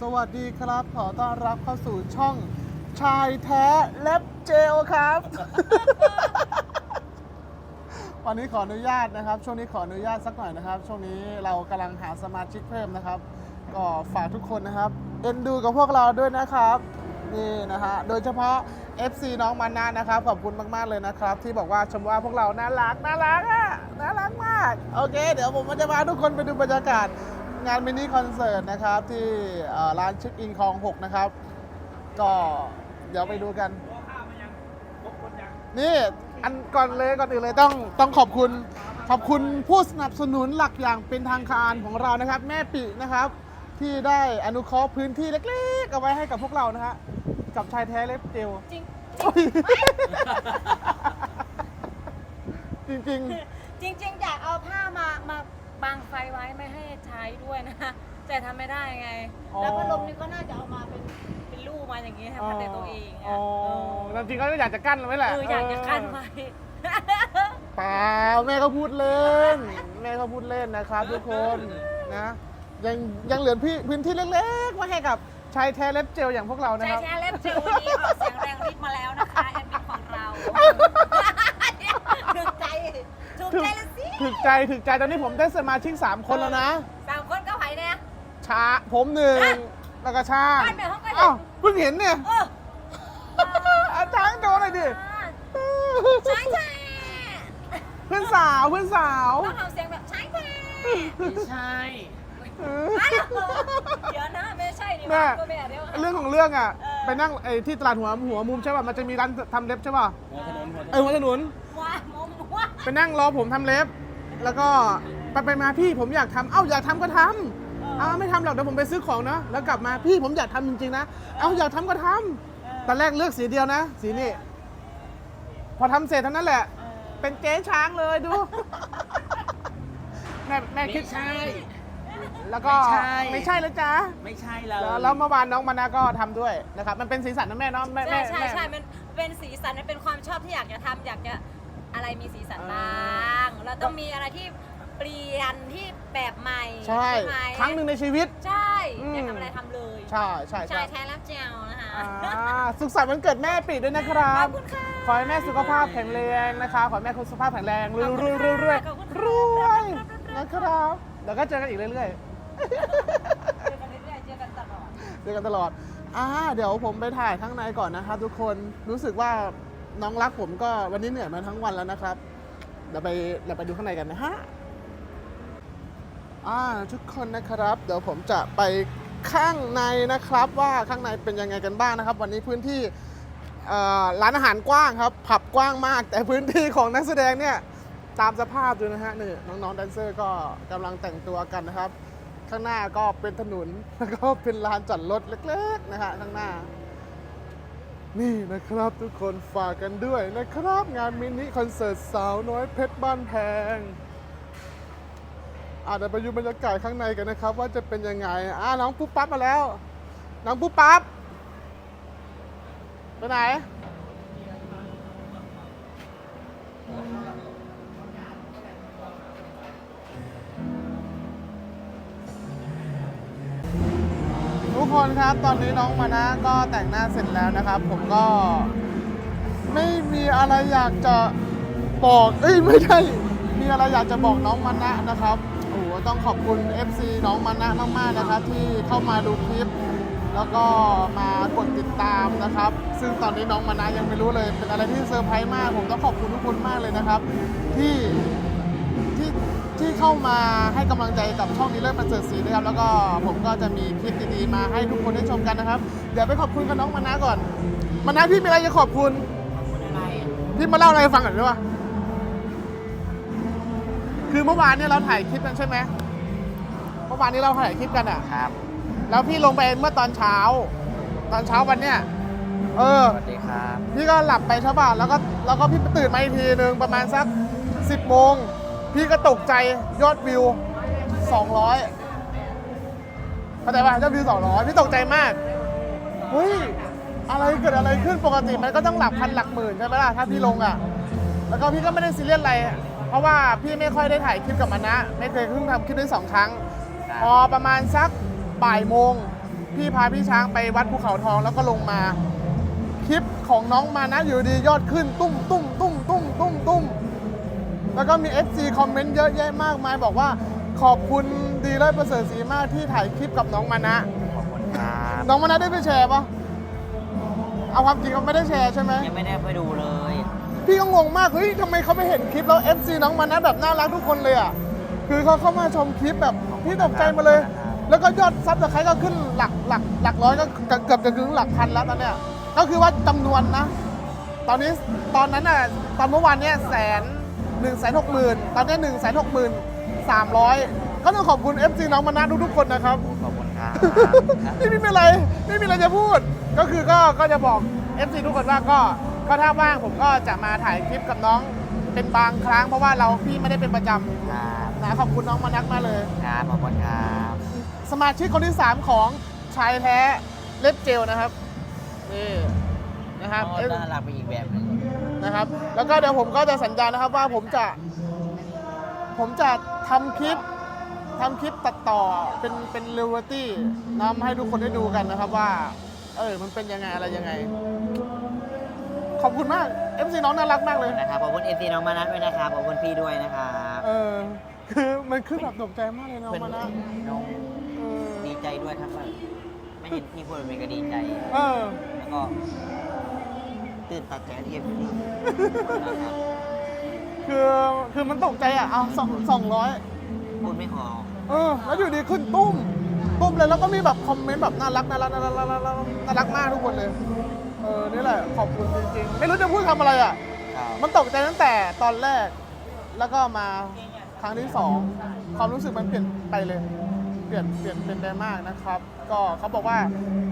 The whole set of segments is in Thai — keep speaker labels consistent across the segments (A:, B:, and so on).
A: สวัสดีครับ ขอต้อนรับเข้าสู่ช่องชายแท้เล็บเจลครับ วันนี้ขออนุญาตนะครับ ช่วงนี้ขออนุญาตสักหน่อยนะครับ ช่วงนี้เรากำลังหาสมาชิกเพิ่มนะครับ ก็ฝากทุกคนนะครับ เอ็นดูกับพวกเราด้วยนะครับ นี่นะฮะ โดยเฉพาะ FC น้องมานานะครับ ขอบคุณมาก ๆ เลยนะครับ ที่บอกว่าชมว่าพวกเราน่ารักน่ารักอะน่ารักมาก โอเค เดี๋ยวผมจะพาทุกคนไปดูบรรยากาศ งานมินิคอนเสิร์ตนะครับที่เอ่อร้านเช็คอินคลอง6นะครับ ก็เดี๋ยวไปดูกัน นี่อันก่อนเลยก่อนอื่นเลยต้องต้องขอบคุณขอบคุณผู้สนับสนุนหลักอย่างเป็นทางการของเรานะครับ แม่ปินะครับ ที่ได้อนุเคราะห์พื้นที่เล็กๆเอาไว้ให้กับพวกเรานะฮะกับชายแท้เล็บเจล
B: จริง
A: โอ้ยจริง
B: จริงๆอยากเอาผ้ามามา บังไฟไว้ไม่ให้ใช้ด้วยนะแต่ทำไม่ได้ไงแล้วพัดลมนี่ก็น่าจะเอามาเป็นเป็นลูกมาอย่างนี้
A: ๆ
B: ให้พัดแต่ตัวเอง
A: อ๋
B: อะ
A: อจริงๆก็อยากจะกั้นไว้แหละ
B: เอออยากจะกั้นไว้
A: เปล่าแม่ก็พูดเล่น แม่ก็พูดเล่นนะครับทุกคนนะยังยังเหลือพี่พื้นที่เล็กๆไว้ให้กับชายแท้เล็บเจลอย่างพวกเรานะ
B: ใช้
A: ครับ
B: แท้เล็บเจลวันนี้ออกเสียงแรงฤทธิ์มาแล้วนะคะแอดมินของเราถูกใจ ถูกใจแล้วสิ
A: ถึกใจถึกใจตอนนี้ผมได้สมาชิก 3 คนแล้วนะ
B: สามคนก็ไหวเนี่ย
A: ช้าผมหนึ่งแล้วก็ช่าง
B: บ้านเดียวเขาก็เห็น
A: อ้าวเพิ่งเห็นเนี่ย
B: เออ
A: อาจารย์โดนเลยดิ
B: ใช่ใช่
A: เพื่อนสาวเพื่อนสาว
B: ต้องทำเสียงแบบใช่ใช่
C: ไม่ใช่
A: เออ
B: เดี๋ยวนะไม่ใช่นี่
A: แม่
B: ว่าก็แม่เดี๋ยว
A: เรื่องของเรื่องอะ
B: เออ
A: ไปนั่งไอ้ที่ตลาดหัวหัวมุมใช่ป่ะมันจะมีร้านทำเล็บใช่ป่ะ
C: หัวถนนหัวถ
A: เอนอนหัวถนน
B: ว้าโมมว่า
A: ไปนั่งรอผมทำเล็บ แล้วก็ไปไปมาพี่ผมอยากทำเอ้าอยากทำก็ทำเอ้าไม่ทำหรอกเดี๋ยวผมไปซื้อของนะแล้วกลับมาพี่ผมอยากทำจริงๆนะ เอ้าอยากทำก็ทำตอนแรกเลือกสีเดียวนะ สีนี้พอทำเสร็จเท่านั้นแหละ เป็นเจ๊ช้างเลยดู แม่แม่คิ
C: ไม่
A: ด
C: ใช่
A: แล้วก็
C: ไม่ใช่
A: ไม่ใช่แล้วจ้า
C: ไม่ใช่เรา
A: แล้วแล้วเมื่อวานน้องมานาก็ทำด้วยนะครับ มันเป็นสีสันนะแม่เนาะแม่
B: ใช่
A: แม่
B: ใช่
A: แม่
B: ใช่มันเป็นสีสันมันเป็นความชอบที่อยากจะทำอยากจะ อะไรมีสีสัน
A: อ่า
B: บ้าง เราต้องมีอะไรที่เปลี่ยนที่แบบใหม่
A: ใช่
B: ไหม
A: ครั้งหนึ่งในชีวิต
B: ใช่
A: อืม
B: อยากทำอะไรทำเลย
A: ใช่ใช่
B: ชา
A: ใช่
B: ยแท้รับเจลนะคะ
A: อ่าสุขสันต์วันเกิดแม่ปีด้วยนะครั
B: ข
A: บ
B: อบคุณค่ะ
A: ขอให้แม่สุขภาพแข็งแรงนะคะ ขอให้แม่สุขภาพแข็งแรงรวย
B: ขอบ
A: ร
B: คุ
A: วย
B: ณ
A: รวยรวย
B: ขอบคุณค่ะ
A: รวยนะครับเดี๋ยวก็เจอกันอีกเรื่อย
B: เจอกันเรื่อยๆเจอกันตลอด
A: ๆ เจอกันตลอดอ่าเดี๋ยวผมไปถ่ายข้างในก่อนนะครับทุกคนรู้สึกว่า น้องรักผมก็วันนี้เหนื่อยมาทั้งวันแล้วนะครับ เดี๋ยวไปเดี๋ยวไปดูข้างในกันนะฮะอ่าทุกคนนะครับ เดี๋ยวผมจะไปข้างในนะครับ ว่าข้างในเป็นยังไงกันบ้างนะครับ วันนี้พื้นที่ร้านอาหารกว้างครับ ผับกว้างมาก แต่พื้นที่ของนักแสดงเนี่ยตามสภาพดูนะฮะนี่น้องๆแดนเซอร์ก็กำลังแต่งตัวกันนะครับ ข้างหน้าก็เป็นถนนแล้วก็เป็นลานจอดรถเล็กๆนะฮะข้างหน้า นี่นะครับทุกคนฝากกันด้วยนะครับงานมินิคอนเสิร์ตสาวน้อยเพชรบ้านแพงอาจจะไปดูบรรยากาศข้างในกันนะครับ ว่าจะเป็นยังไงอ่าน้องปุ๊บปั๊บมาแล้ว น้องปุ๊บปั๊บไปไหน คนครับตอนนี้น้องมานะก็แต่งหน้าเสร็จแล้วนะครับ ผมก็ไม่มีอะไรอยากจะบอกเอ้ยไม่ใช่มีอะไรอยากจะบอกน้องมานะนะครับโอ้โหต้องขอบคุณ FC น้องมานะมากๆนะครับ ที่เข้ามาดูคลิป แล้วก็มากดติดตามนะครับ ซึ่งตอนนี้น้องมานะยังไม่รู้เลย เป็นอะไรที่เซอร์ไพรส์มาก ผมต้องขอบคุณทุกคนมากเลยนะครับ ที่ที่ ที่เข้ามาให้กำลังใจกับช่องนี้เลิศประเสริฐศรีนะครับ แล้วก็ผมก็จะมีคลิปดีๆมาให้ทุกคนได้ชมกันนะครับ เดี๋ยวไปขอบคุณกับน้องมานะก่อน มานะพี่มีอะไรจะขอบคุณพี่มาเล่าอะไรให้ฟังหน่อยได้ปะคือเมื่อวานเนี่ยเราถ่ายคลิปกันใช่ไหมเมื่อวานนี้เราถ่ายคลิปกันอะ
C: ครับ
A: แล้วพี่ลงไปเมื่อตอนเช้า ตอนเช้าวันเนี้ยเออ
C: สวัสดีครับ
A: พี่ก็หลับไปใช่ป่ะแล้วก็แล้วก็พี่ตื่นมาอีกทีหนึ่งประมาณสัก10โมง พี่ก็ตกใจยอดวิว 200เข้าใจป่ะยอดวิว 200 พี่ตกใจมากเฮ้ยอะไรเกิดอะไรขึ้นปกติมันก็ต้องหลักพันหลักหมื่นใช่ไหมล่ะถ้าพี่ลงอะ แล้วก็พี่ก็ไม่ได้ซีเรียสอะไร เพราะว่าพี่ไม่ค่อยได้ถ่ายคลิปกับมันนะ ไม่เคยเพิ่งทำคลิปได้สองครั้ง พอประมาณสักบ่ายโมง พี่พาพี่ช้างไปวัดภูเขาทองแล้วก็ลงมา คลิปของน้องมานะอยู่ดียอดขึ้นตุ้มตุ้มตุ้มตุ้มตุ้มตุ้ม แล้วก็มี FC คอมเมนต์เยอะแยะมากมาย บอกว่าขอบคุณดีเลิศประเสริฐศรีมากที่ถ่ายคลิปกับน้องมานะ
C: ขอบคุณครับ
A: น้องมานะได้ไปแชร์ปะเอาความจริงเขาไม่ได้แชร์ใช่ไหม
C: ยังไม่ได้ไปดูเลย
A: พี่ก็งงมาก เฮ้ยทำไมเขาไม่เห็นคลิปแล้ว FC น้องมานะแบบน่ารักทุกคนเลยอะ คือเขาเข้ามาชมคลิปแบบพี่ตกใจมาเลย แล้วก็ยอดซับสไครต์ก็ขึ้นหลักหลักหลักร้อยก็เกือบจะถึงหลักพันแล้วตอนเนี้ย ก็คือว่าจำนวนนะ ตอนนี้ตอนนั้นอะตอนเมื่อวานเนี้ยแสน หนึ่งแสนหกหมื่นตอนเนี้หนึ่งแสนหกหมื่นสามร้อยก็ต้องขอบคุณ FC น้องมานะทุกๆคนนะครับ
C: ขอบคุณครับ
A: ไม่มีอะไรไม่มีอะไรจะพูด ก็คือก็ก็จะบอก FC ทุกคนว่าก็ก็ถ้าว่างผมก็จะมาถ่ายคลิปกับน้องเป็นบางครั้งเพราะว่าเราพี่ไม่ได้เป็นประจ
C: ครับำ
A: นะขอบคุณน้องมานักมากเลย
C: ครับขอบคุณครับ
A: สมาชิกคนที่ 3 ของชายแท้เล็บเจลนะครับนี่นะครับ
C: ก็น่ารักไปอีกแบบหนึง
A: นะครับ แล้วก็เดี๋ยวผมก็จะสัญญานะครับว่าผมจะ ผมจะทำคลิปทำคลิปตัดต่อเป็นเป็นเรียลตี้นำให้ทุกคนได้ดูกันนะครับว่า เออมันเป็นยังไงอะไรยังไง ขอบคุณมาก FC น้องน่ารักมากเลย
C: นะครับขอบคุณเอซีน้องมานัทด้วยนะครับขอบคุณพี่ด้วยนะครับ
A: เออคือมันขึ้นแบบตกใจมากเลยน้อง
C: เพื่อน
A: มานะ
C: น้อง
A: เออ
C: ดีใจด้วยครับว่าไม่เห็นพี่พูดแบบนี้ก็ดีใจ
A: เออ
C: แล้วก็ ตื่นตัดใจที่เอฟซีนะครับ
A: คือคือมันตกใจอะเอาสองสองร้อย
C: พูดไม่ออก
A: เออแล้วอยู่ดีขึ้นตุ้ม ตุ้มเลยแล้วก็มีแบบคอมเมนต์แบบน่ารักน่ารักน่ารักน่ารักน่ารักน่ารักมากทุกคนเลย เออนี่แหละขอบคุณจริงๆ ไม่รู้จะพูดคำอะไรอะ
C: ครับ
A: มันตกใจตั้งแต่ตอนแรก แล้วก็มาครั้งที่สองความรู้สึกมันเปลี่ยนไปเลย เปลี่ยนเปลี่ยนเป็นไปมากนะครับ ก็เขาบอกว่า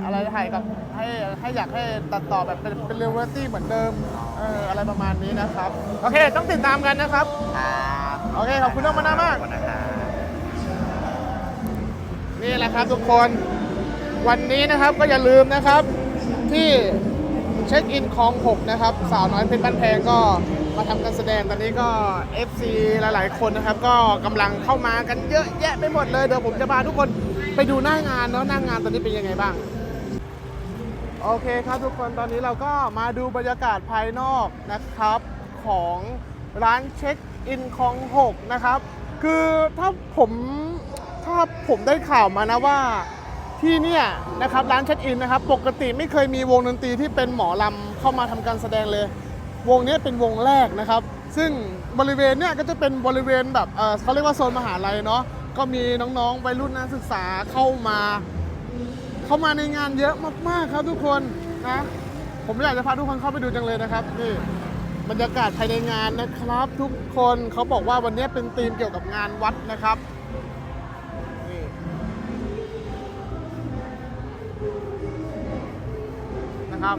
A: อะไรถ่ายกับให้ให้อยากให้ตัดต่อแบบเป็นเป็นเรียลตี้เหมือนเดิมเอออะไรประมาณนี้นะครับ โอเค ต้องติดตามกันนะครับ
C: ครับ
A: โอเค ขอบคุณน้องมานะมาก
C: ขอบคุณนะครับ
A: นี่แหละครับทุกคนวันนี้นะครับก็อย่าลืมนะครับที่เช็คอินคลอง6นะครับ สาวน้อยเพชรบ้านแพงก็ มาทำการแสดงตอนนี้ก็ FC หลาย ๆ คนนะครับ ก็กำลังเข้ามากันเยอะแยะไปหมดเลยเดี๋ยวผมจะพาทุกคนไปดูหน้างานเนาะหน้างานตอนนี้เป็นยังไงบ้าง โอเคครับทุกคนตอนนี้เราก็มาดูบรรยากาศภายนอกนะครับของร้านเช็คอินคลอง6นะครับ คือถ้าผมถ้าผมได้ข่าวมานะว่าที่เนี่ยนะครับร้านเช็คอินนะครับ ปกติไม่เคยมีวงดนตรีที่เป็นหมอลำเข้ามาทำการแสดงเลย วงนี้เป็นวงแรกนะครับ ซึ่งบริเวณเนี่ยก็จะเป็นบริเวณแบบเออเขาเรียกว่าโซนมหาลัยเนาะก็มีน้องๆวัยรุ่นนักศึกษาเข้ามา เข้ามาในงานเยอะมากๆครับทุกคนนะผมอยากจะพาทุกคนเข้าไปดูจังเลยนะครับนี่บรรยากาศภายในงานนะครับ ทุกคนเขาบอกว่าวันนี้เป็นธีมเกี่ยวกับงานวัดนะครับ นะครับ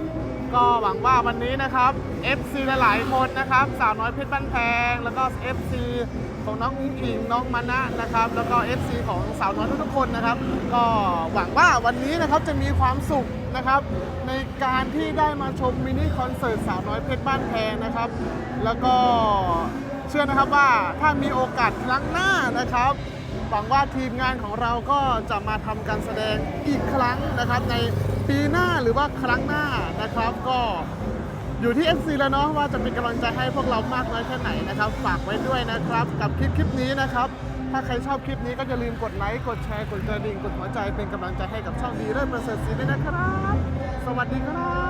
A: ก็หวังว่าวันนี้นะครับ FC หลายๆคนนะครับสาวน้อยเพชรบ้านแพง แล้วก็ FC ของน้องอุ้งอิงน้องมานะนะครับ แล้วก็ FC ของสาวน้อยทุกๆคนนะครับ ก็หวังว่าวันนี้นะครับจะมีความสุขนะครับ ในการที่ได้มาชมมินิคอนเสิร์ตสาวน้อยเพชรบ้านแพงนะครับ แล้วก็เชื่อนะครับว่าถ้ามีโอกาสครั้งหน้านะครับหวังว่าทีมงานของเราก็จะมาทำการแสดงอีกครั้งนะครับใน ปีหน้าหรือว่าครั้งหน้านะครับก็อยู่ที่ FC แล้วเนาะว่าจะเป็นกำลังใจให้พวกเรามากน้อยแค่ไหนนะครับฝากไว้ด้วยนะครับ กับคลิปคลิปนี้นะครับ ถ้าใครชอบคลิปนี้ก็อย่าลืมกดไลค์กดแชร์กดกระดิ่งกดหัวใจเป็นกำลังใจให้กับช่องดีเลิศประเสริฐศรีด้วยนะครับ สวัสดีครับ